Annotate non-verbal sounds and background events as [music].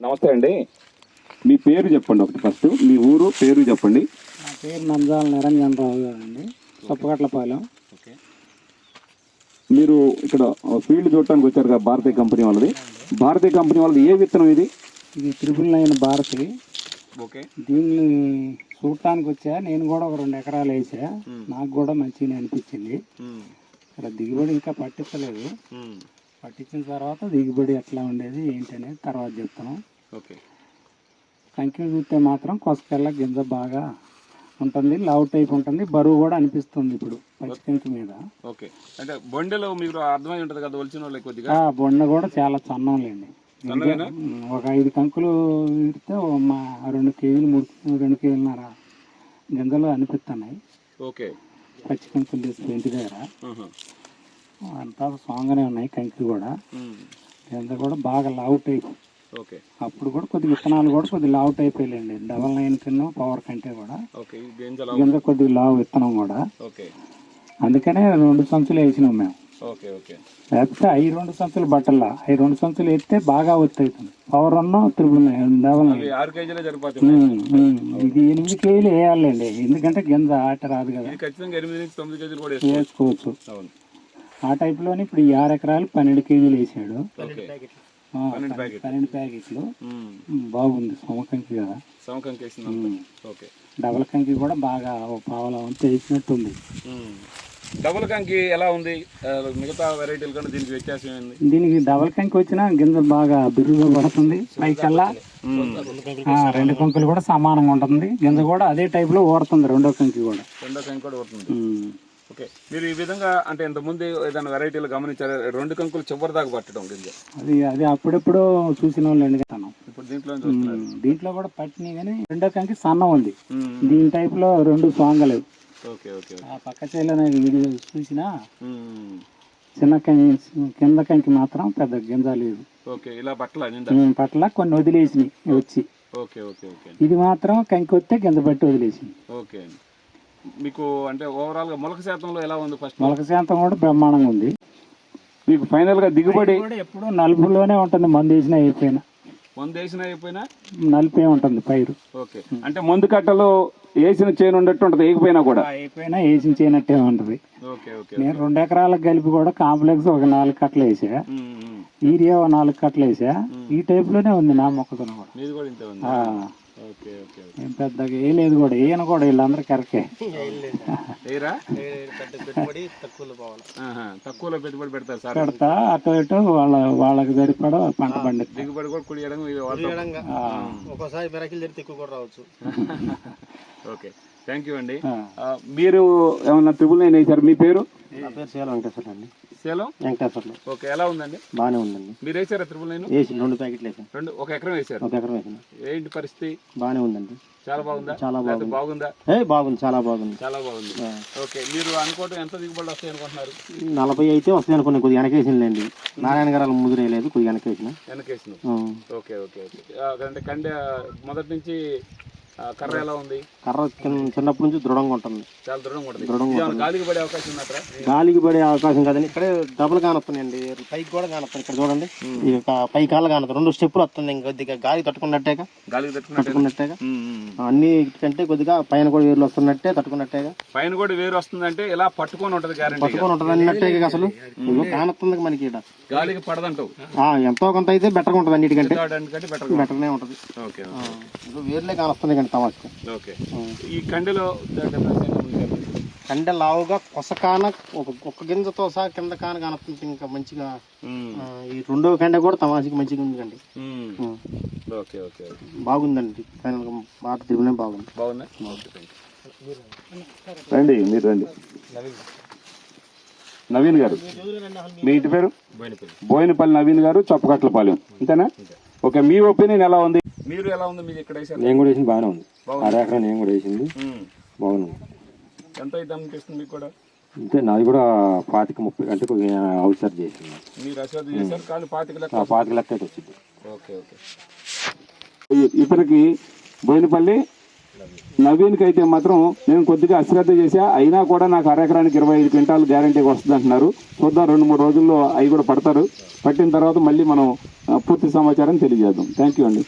నమస్తే అండి. మీ పేరు చెప్పండి ఒకటి ఫస్ట్. మీ ఊరు పేరు చెప్పండి. నా పేరు నంజాల నిరంజన్ రావు గారు అండి చొప్పగట్లపాలెం ఓకే. మీరు ఇక్కడ ఫీల్డ్ చూడటానికి వచ్చారు కదా భారతీయ కంపెనీ వాళ్ళది. భారతీయ కంపెనీ వాళ్ళది ఏ విత్తనం ఇది? ఇది త్రిపుల్ నైన్ భారతి ఓకే. దీన్ని చూడటానికి వచ్చా నేను కూడా ఒక రెండు ఎకరాలు వేసా. నాకు కూడా మంచిగా అనిపించింది. ఇక్కడ దిగుబడి ఇంకా పట్టించలేదు. పట్టించిన తర్వాత దిగుబడి ఎట్లా ఉండేది ఏంటి అనేది తర్వాత చెప్తాను ఓకే. కంకి చూస్తే మాత్రం కొసకెళ్ళ గింజ బాగా ఉంటుంది లావు టైప్ ఉంటుంది బరువు కూడా అనిపిస్తుంది ఇప్పుడు పచ్చి కంకి మీద. ఓకే. అంటే బొండెలో మీకు అర్థమై ఉంటుంది కదా ఒలిచిన వాళ్ళకి కొద్దిగా? బొండ కూడా చాలా సన్నగానా? ఉమ్, ఒక ఐదు కంకులు ఇడితే ఓ మా రెండు కేజీలు మూడు రెండు కేజీలున్నర గింజలు అనిపిస్తున్నాయి ఓకే. పచ్చి కంకులు తీసుకు ఇంటి దగ్గర. అంతా సాంగ్గానే ఉన్నాయి కంకి కూడా. గింజ కూడా బాగా లావు టైప్. ఓకే. అప్పుడు కూడా కొద్ది విత్తనాలు కూడా కొద్ది లావు టైప్ వెళ్ళండి డబల్ నైన్ కింద పవర్ కంటే కూడా. ఓకే ఈ గింజలు గింజ కొద్ది లావు విత్తనం కూడా. ఓకే. అందుకనే రెండు సంచులు వేసినాం మేము. Okay okay. లేకపోతే ఐదు రెండు సంచులు బట్టల్లా. ఐదు రెండు సంచులు ఎత్తే బాగా అవుతుంది. పవర్ అన్న త్రిబుల్ నైన్ డబల్. ఇది ఎనిమిది కేజీలు వేయాలండి. ఎందుకంటే గింజ ఆట రాదు కదా. వేసుకోవచ్చు. ఆ టైప్లోనే ఇప్పుడు ఈ ఆరు ఎకరాలు పన్నెండు కేజీలు వేసాడు. పన్నెండు ప్యాకెట్ పన్నెండు ప్యాకెట్లు. బాగుంది. సమకంకి కదా? సమకం కేసింది ఉమ్. ఓకే. డబల్ కంకి కూడా బాగా పావలా వేసినట్టుంది. డబుల్ కంకి ఎలా ఉంది? మిగతా వెరైటీల కన్నా దీనికి వ్యత్యాసం ఏంది? దీనికి డబల్ కంకి వచ్చినా గింజ బాగా బిర్రుగా పడుతుంది. పైకల్లా రెండు కంకులు కూడా సమానంగా ఉంటుంది. గింజ కూడా అదే టైప్లో ఓడుతుంది రెండో కంకి కూడా. రెండో కంకి కూడా ఉమ్. ఓకే. మీరు ఈ విధంగా అంటే ఇంత ముందు ఏదైనా వెరైటీలు గమనించారు? రెండు కంకులు చివరి దాకా పట్టడం గింజ. అది అది అప్పుడెప్పుడు చూసిన వాళ్ళు ఎండుగాను ఇప్పుడు దీంట్లో దీంట్లో కూడా పట్టినాయి కానీ రెండో కంకి సన్నం ఉంది. దీని టైప్లో రెండు సాంగలేవు ఓకే ఓకే ఓకే. ఆ పక్క చేయాలని వీడియో చూసినా. చిన్న కంకి కింద కంకి మాత్రం పెద్ద గింజ లేదు. ఓకే ఇలా ఉమ్, పట్ల కొన్ని వదిలేసినాయి వచ్చి. Okay okay okay. ఇది మాత్రం కంకి వస్తే గింజ పట్టి వదిలేసింది. ఓకే మీకు అంటే ఓవరాల్గా మొలక శాతంలో ఎలా ఉంది ఫస్ట్ మొలక శాతం కూడా బ్రహ్మాండంగా ఉంది. మీకు ఫైనల్గా దిగుబడి కూడా ఎప్పుడు నలుపులోనే ఉంటుంది మందు వేసినా అయిపోయినా. వంద వేసిన అయిపోయినా? నలిపే ఉంటుంది పైరు. ఓకే. అంటే మందు కట్టలు వేసిన చేను ఉండట్టు ఉంటుంది వేయకపోయినా కూడా? అయిపోయినా వేసి చేయనట్టే ఉంటుంది. ఓకే ఓకే నేను రెండు ఎకరాలకు కలిపి కూడా కాంప్లెక్స్ ఒక నాలుగు కట్టలు వేసా. ఈరియా ఒక నాలుగు కట్టలు వేసా. ఈ టైప్లోనే ఉంది నా మొక్కతోన కూడా. ఏం పెద్దగా ఏ లేదు కూడా ఈయన కూడా వీళ్ళందరూ కరెక్టే. తక్కువలో పెట్టుబడి పెడతారు సార్. పెడతా అటు ఇటు వాళ్ళ వాళ్ళకి సరిపడా పంట పండిస్తా. దిగుబడి కూడా కుడియడం ఇది వాళ్ళతో- ఆ, ఒకసారి మెరకిల్ జరిగితే ఎక్కువ కూడా రావచ్చు. [laughs] ఓకే. థ్యాంక్ యూ అండి. మీరు ఏమన్నా త్రిబుల్ నైన్ వేసారు మీ పేరు? నా పేరు శీల వెంకటేశ్వర అండి సేలం? వెంకటేశ్వర్లు ఓకే ఎలా ఉందండి? బాగానే ఉందండి. మీరు వేసారా త్రిబుల్ నైన్? వేసి రెండు ప్యాకెట్లు వేసాను రెండు ఒక ఎకరం వేసారు. ఒక ఎకరం వేసాను ఏంటి పరిస్థితి? బాగానే ఉందండి. చాలా బాగుందా? చాలా బాగుంది. బాగుందా? ఏ బాగుంది చాలా బాగుంది. చాలా బాగుంది. ఓకే మీరు అనుకోవటం ఎంత దిగుబడి వస్తాయి అనుకుంటున్నారు? నలభై అయితే వస్తాయి అనుకున్నాను కొద్దిగా వెనకేసిందండి నారాయణ గారు ముదిరేయలేదు కొద్దిగా వెనకేసిన వెనకేసిన. Okay okay okay. అంటే కండె మొదటి నుంచి కర్ర ఎలా ఉంది? కర్ర చిన్నప్పటి నుంచి దృఢంగా ఉంటుంది. చాలా దృఢంగా ఉంటుంది. దృఢంగా గాలికి పడే అవకాశం ఉందా అక్కడ? గాలికి పడే అవకాశం కదండి. ఇక్కడే డబుల్ కానొస్తున్నాయండి. పైకి కూడా కానొస్తుంది ఇక్కడ చూడండి. ఈ పై కాళ్ళు కానొస్తుంది. రెండు స్టెప్పులు వస్తుంది ఇంకా కొద్దిగా గాలి తట్టుకున్నట్టేగా. గాలికి తట్టుకున్నట్టు తట్టుకున్నట్టేగా. అన్ని కంటే కొద్దిగా పైన కూడా వేర్లు వస్తున్నట్టే తట్టుకున్నట్టేగా. పైన కూడా వేరు వస్తుందంటే ఇలా పట్టుకొని ఉంటది పట్టుకొని ఉంటుంది అన్నట్టే అసలు. కానొస్తుంది మనకి ఈడ. గాలికి పడదంటావు? ఎంతో కొంత అయితే బెటర్గా ఉంటుంది అన్నిటికంటే. ఉంటుంది. ఓకే ఇదిగో వేర్లే కానొస్తుంది కండి తమాషకు ఓకే. ఈ కండెలో. కంటే లావుగా కొస కాన ఒక ఒక్క గింజతో సహా కింద కాన కానొస్తుంది ఇంకా మంచిగా ఈ రెండో కంటే కూడా తమాషకి మంచిగా ఉంది కండి మ్మ్. ఓకే ఓకే బాగుందండి. ఫైనల్గా బాగా తిరుగునే బాగుంది. రండి మీరు రండి. నవీన్. గారు. మీ ఇంటి పేరు? బోయినపల్లి. నవీన్ గారు చొప్పకట్లపాలెం. అంతేనా ఓకే మీ ఒపీనియన్ ఎలా ఉంది? మీరు ఎలా ఉంది? మీకు ఇక్కడ వేసారు? నేను కూడా వేసింది బాగానే ఉంది. అర ఎకరా నేను కూడా వేసింది. బాగుంది. ఎంత అయితే అనిపిస్తుంది మీకు కూడా? అంతే నాది కూడా పాతిక ముప్పై అంటే కొద్దిగా అవసరం చేసింది. మీరు అశ్వద్ధ చేశారు కానీ పాతిక లెక్క పాతిక లెక్క అయితే వచ్చింది. Okay okay. ఇతనికి బోయినపల్లి నవీన్కి అయితే మాత్రం నేను కొద్దిగా అశ్రద్ధ చేశా. అయినా కూడా నాకు అరెకరానికి ఇరవై ఐదు క్వింటాలు గ్యారంటీగా వస్తుంది అంటున్నారు. చూద్దాం రెండు మూడు రోజుల్లో అవి కూడా పడతారు. పట్టిన తర్వాత మళ్ళీ మనం పూర్తి సమాచారం తెలియజేద్దాం. థ్యాంక్ యూ అండి.